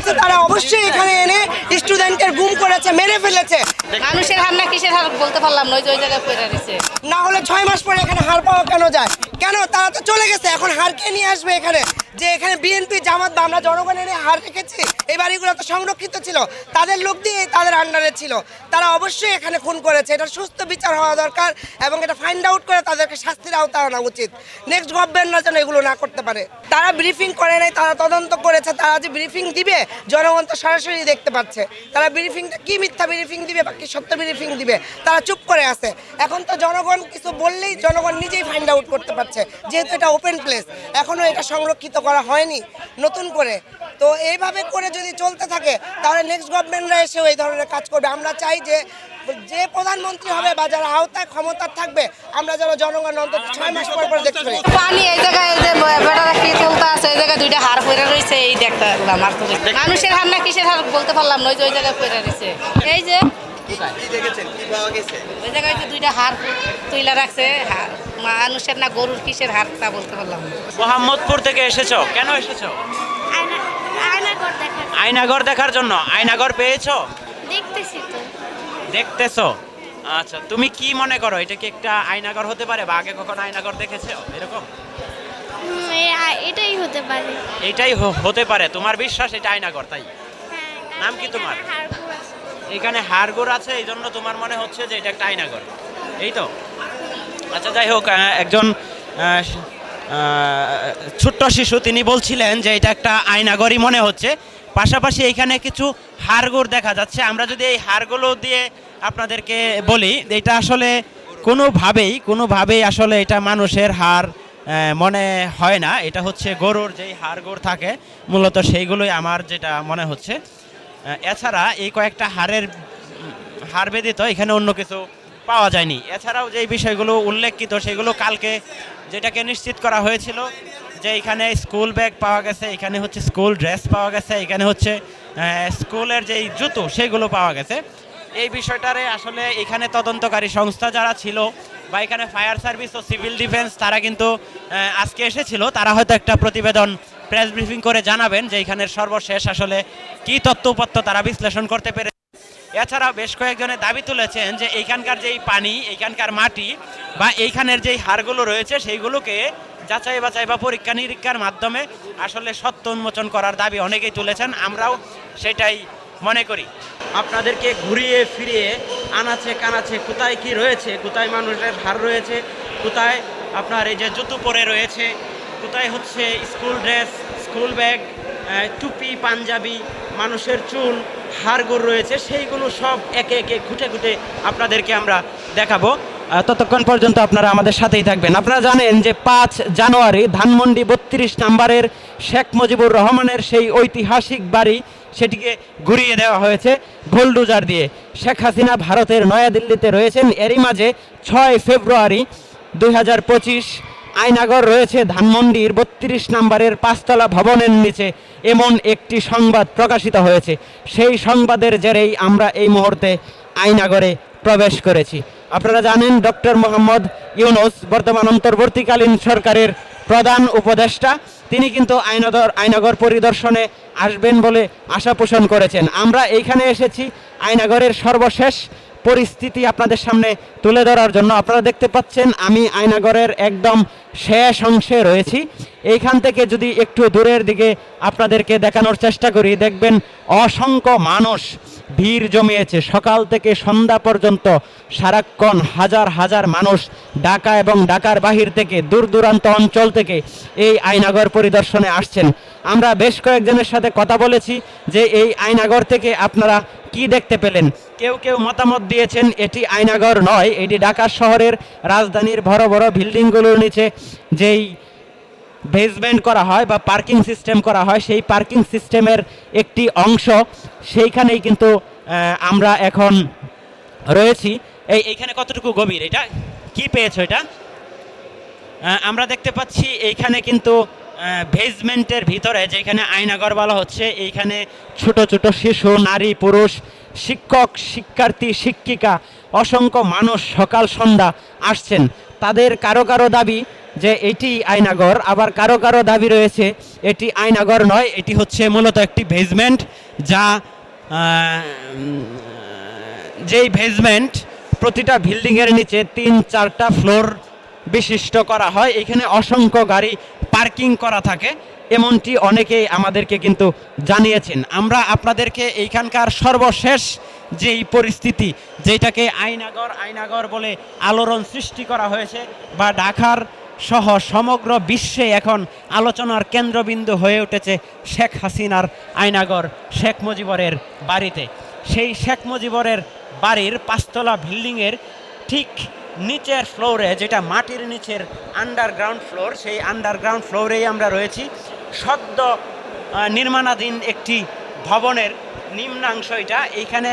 পেয়েছে তারা অবশ্যই এখানে স্টুডেন্টকে গুম করেছে মেরে ফেলেছে। মানুষের হার না কিসের হার বলতে পারলাম না ওই যে ওই জায়গায় পড়ে রয়েছে। না হলে ছয় মাস পরে এখানে হার পাওয়া কেন যায়? কেন? তারা তো চলে গেছে এখন হার কে নিয়ে আসবে এখানে? যে এখানে বিএনপি জামাত বা আমরা জনগণের এনে হার রেখেছি এই বাড়িগুলো তো সংরক্ষিত ছিল তাদের লোক দিয়ে তাদের আন্ডারে ছিল। তারা অবশ্যই এখানে খুন করেছে এটা সুস্থ বিচার হওয়া দরকার এবং এটা ফাইন্ড আউট করে তাদেরকে শাস্তির আওতা আনা উচিত। নেক্সট গভর্নমেন্টরা যেন এগুলো না করতে পারে। তারা ব্রিফিং করে নাই তারা তদন্ত করেছে তারা যে ব্রিফিং দিবে জনগণ তো সরাসরি দেখতে পাচ্ছে। তারা ব্রিফিংটা কি মিথ্যা ব্রিফিং দিবে বা কি সত্য ব্রিফিং দিবে? তারা চুপ করে আছে। এখন তো জনগণ কিছু বললেই জনগণ নিজেই ফাইন্ড আউট করতে পারছে। যেহেতু এটা ওপেন প্লেস এখনও এটা সংরক্ষিত করা হয়নি নতুন করে। তো এইভাবে করে যদি চলতে থাকে, তাহলে নেক্সট গভর্নমেন্টরা এসেও এই ধরনের কাজ করবে। আমরা চাই যে যে প্রধানমন্ত্রী হবে বা যারা আওতায় ক্ষমতা থাকবে আমরা যেন জনগণ অন্তত ছয় মাস পর পর দেখতে পারি। পানি এই জায়গায় এই যে বেড়া কি চলতে আছে এই জায়গায় দুইটা হার পড়ে রয়েছে এই দেখতে আমার তো মানুষের হার না কিসের হার বলতে পারলাম না ওই যে ওই জায়গায় পড়ে রয়েছে। এই যে ওই জায়গায় যে দুইটা হার তুইলা রাখছে হার- মানুষের না গরুর কিসের হার তা বলতে পারলাম মোহাম্মদপুর থেকে এসেছ? কেন এসেছ? আয়না আয়নাঘর দেখার জন্য। আয়নাঘর পেয়েছ? দেখতেছো? আচ্ছা তুমি কি মনে করো? এটা কি একটা আয়নাঘর হতে পারে বা আগে কখনো আয়নাঘর দেখেছ? এরকম? এটাই হতে পারে। এটাই হতে পারে। তোমার বিশ্বাস এটা আয়নাঘর তাই? হ্যাঁ, নাম কি তোমার? এখানে হাড়গোড় আছে এই জন্য তোমার মনে হচ্ছে যে এটা একটা আয়নাঘর। এই তো? আচ্ছা যাই হোক একজন ছোট্ট শিশু তিনি বলছিলেন যে এটা একটা আয়নাগরই মনে হচ্ছে। পাশাপাশি এখানে কিছু হাড়গোড় দেখা যাচ্ছে। আমরা যদি এই হাড়গুলো দিয়ে আপনাদেরকে বলি এটা আসলে কোনোভাবেই কোনোভাবেই আসলে এটা মানুষের হাড় মনে হয় না। এটা হচ্ছে গরুর যেই হাড়গোড় থাকে মূলত সেইগুলোই আমার যেটা মনে হচ্ছে। এছাড়া এই কয়েকটা উম, হাড় ব্যতীত এখানে অন্য কিছু পাওয়া যায়নি। এছাড়াও যে বিষয়গুলো উল্লেখিত সেগুলো কালকে যেটাকে নিশ্চিত করা হয়েছিল যে এখানে স্কুল ব্যাগ পাওয়া গেছে, এখানে হচ্ছে স্কুল ড্রেস পাওয়া গেছে, এখানে হচ্ছে স্কুলের যেই জুতো, সেগুলো পাওয়া গেছে। এই বিষয়টারে আসলে এখানে তদন্তকারী সংস্থা যারা ছিল বা এখানে ফায়ার সার্ভিস ও সিভিল ডিফেন্স, তারা কিন্তু আজকে এসেছিল। তারা হয়তো একটা প্রতিবেদন প্রেস ব্রিফিং করে জানাবেন যে এখানের সর্বশেষ আসলে কি তথ্যপত্র তারা বিশ্লেষণ করতে পেরে এছাড়া বেশ কয়েকজনের দাবি তুলেছেন যে এইখানকার যেই পানি, এইখানকার মাটি বা এইখানের যেই হাড়গুলো রয়েছে, সেইগুলোকে যাচাই বাছাই বা পরীক্ষা নিরীক্ষার মাধ্যমে আসলে সত্য উন্মোচন করার দাবি অনেকেই তুলেছেন। আমরাও সেটাই মনে করি। আপনাদেরকে ঘুরিয়ে ফিরিয়ে আনাচে কানাচে কোথায় কি রয়েছে, কোথায় মানুষের হাড় রয়েছে, কোথায় আপনার এই যে জুতো পরে রয়েছে, কোথায় হচ্ছে স্কুল ড্রেস, স্কুল ব্যাগ টুপি, পাঞ্জাবি, মানুষের চুল হাড়গোড় রয়েছে, সেইগুলো সব একে একে খুঁটে খুঁটে আপনাদেরকে আমরা দেখাবো। ততক্ষণ পর্যন্ত আপনারা আমাদের সাথেই থাকবেন। আপনারা জানেন যে পাঁচ জানুয়ারি ধানমন্ডি বত্রিশ নাম্বারের শেখ মুজিবুর রহমানের সেই ঐতিহাসিক বাড়ি সেটিকে ঘুরিয়ে দেওয়া হয়েছে গোলডুজার দিয়ে। শেখ হাসিনা ভারতের নয়াদিল্লিতে রয়েছেন। এরই মাঝে ছয় ফেব্রুয়ারি দুই হাজার পঁচিশ আয়নাগর রয়েছে ধানমন্ডির বত্রিশ নম্বরের পাঁচতলা ভবনের নিচে। এমন একটি সংবাদ প্রকাশিত হয়েছে। সেই সংবাদের জেরেই আমরা এই মুহূর্তে আয়নাগরে প্রবেশ করেছি। আপনারা জানেন ডক্টর মোহাম্মদ ইউনুস বর্তমান অন্তর্বর্তীকালীন সরকারের প্রধান উপদেষ্টা। তিনি কিন্তু আইনগর আয়নাগর পরিদর্শনে আসবেন বলে আশা পোষণ করেছেন। আমরা এইখানে এসেছি আয়নাগরের সর্বশেষ পরিস্থিতি আপনাদের সামনে তুলে ধরার জন্য আপনারা দেখতে পাচ্ছেন, আমি আয়নাগরের একদম শেষ অংশে রয়েছি। এইখান থেকে যদি একটু দূরের দিকে আপনাদেরকে দেখানোর চেষ্টা করি, দেখবেন অসংখ্য মানুষ ভিড় জমিয়েছে। সকাল থেকে সন্ধ্যা পর্যন্ত সারাক্ষণ হাজার হাজার মানুষ ঢাকা এবং ঢাকার বাহির থেকে, দূর দূরান্ত অঞ্চল থেকে এই আয়নাগর পরিদর্শনে আসছেন। আমরা বেশ কয়েকজনের সাথে কথা বলেছি যে এই আয়নাগর থেকে আপনারা কি দেখতে পেলেন? কেউ কেউ মতামত দিয়েছেন, এটি আয়নাগর নয়, এটি ঢাকা শহরের রাজধানীর বড় বড় বিল্ডিংগুলোর নিচে যেই বেসমেন্ট করা হয় বা পার্কিং সিস্টেম করা হয়, সেই পার্কিং সিস্টেমের একটি অংশ। সেইখানেই কিন্তু আমরা এখন রয়েছি। এই, এইখানে কতটুকু গভীর? এটা? কি পেয়েছ এটা? আমরা দেখতে পাচ্ছি এইখানে কিন্তু বেসমেন্টের ভিতরে যেখানে আয়নাগর বলা হচ্ছে, এইখানে ছোট ছোট শিশু, নারী, পুরুষ, শিক্ষক, শিক্ষার্থী, শিক্ষিকা, অসংখ্য মানুষ সকাল সন্ধ্যা আসছেন। তাদের কারও কারও দাবি যে এটি আয়নাগর আবার কারও কারও দাবি রয়েছে, এটি আয়নাগর নয়, এটি হচ্ছে মূলত একটি বেজমেন্ট যা যেই বেজমেন্ট প্রতিটা বিল্ডিংয়ের নিচে তিন চারটা ফ্লোর বিশিষ্ট করা হয়। এখানে অসংখ্য গাড়ি পার্কিং করা থাকে, এমনটি অনেকেই আমাদেরকে কিন্তু জানিয়েছেন। আমরা আপনাদেরকে এইখানকার সর্বশেষ যেই পরিস্থিতি, যেটাকে আইনাগর আইনাগর বলে আলোড়ন সৃষ্টি করা হয়েছে বা ঢাকার সহ সমগ্র বিশ্বে এখন আলোচনার কেন্দ্রবিন্দু হয়ে উঠেছে শেখ হাসিনার আয়নাগর শেখ মুজিবরের বাড়িতে। সেই শেখ মুজিবরের বাড়ির পাঁচতলা বিল্ডিংয়ের ঠিক নিচের ফ্লোরে যেটা মাটির নিচের আন্ডারগ্রাউন্ড ফ্লোর সেই আন্ডারগ্রাউন্ড ফ্লোরেই আমরা রয়েছি। সদ্য নির্মাণাধীন একটি ভবনের নিম্নাংশ এটা। এইখানে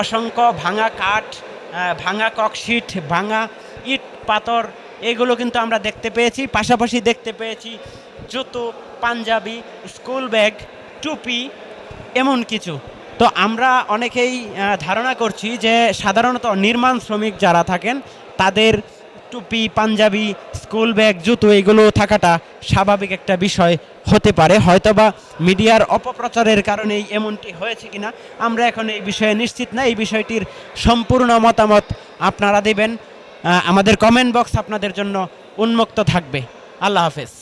অসংখ্য ভাঙা কাঠ ভাঙা ককশিট ভাঙা ইট, পাথর, এগুলো কিন্তু আমরা দেখতে পেয়েছি। পাশাপাশি দেখতে পেয়েছি জুতো, পাঞ্জাবি, স্কুল ব্যাগ, টুপি, এমন কিছু। তো আমরা অনেকেই ধারণা করছি যে সাধারণত নির্মাণ শ্রমিক যারা থাকেন তাদের টুপি, পাঞ্জাবি স্কুল ব্যাগ জুতো, এগুলো থাকাটা স্বাভাবিক একটা বিষয় হতে পারে। হয়তোবা মিডিয়ার অপপ্রচারের কারণেই এমনটি হয়েছে কিনা, আমরা এখন এই বিষয়ে নিশ্চিত না। এই বিষয়টির সম্পূর্ণ মতামত আপনারা দেবেন। আমাদের কমেন্ট বক্স আপনাদের জন্য উন্মুক্ত থাকবে। আল্লাহ হাফেজ।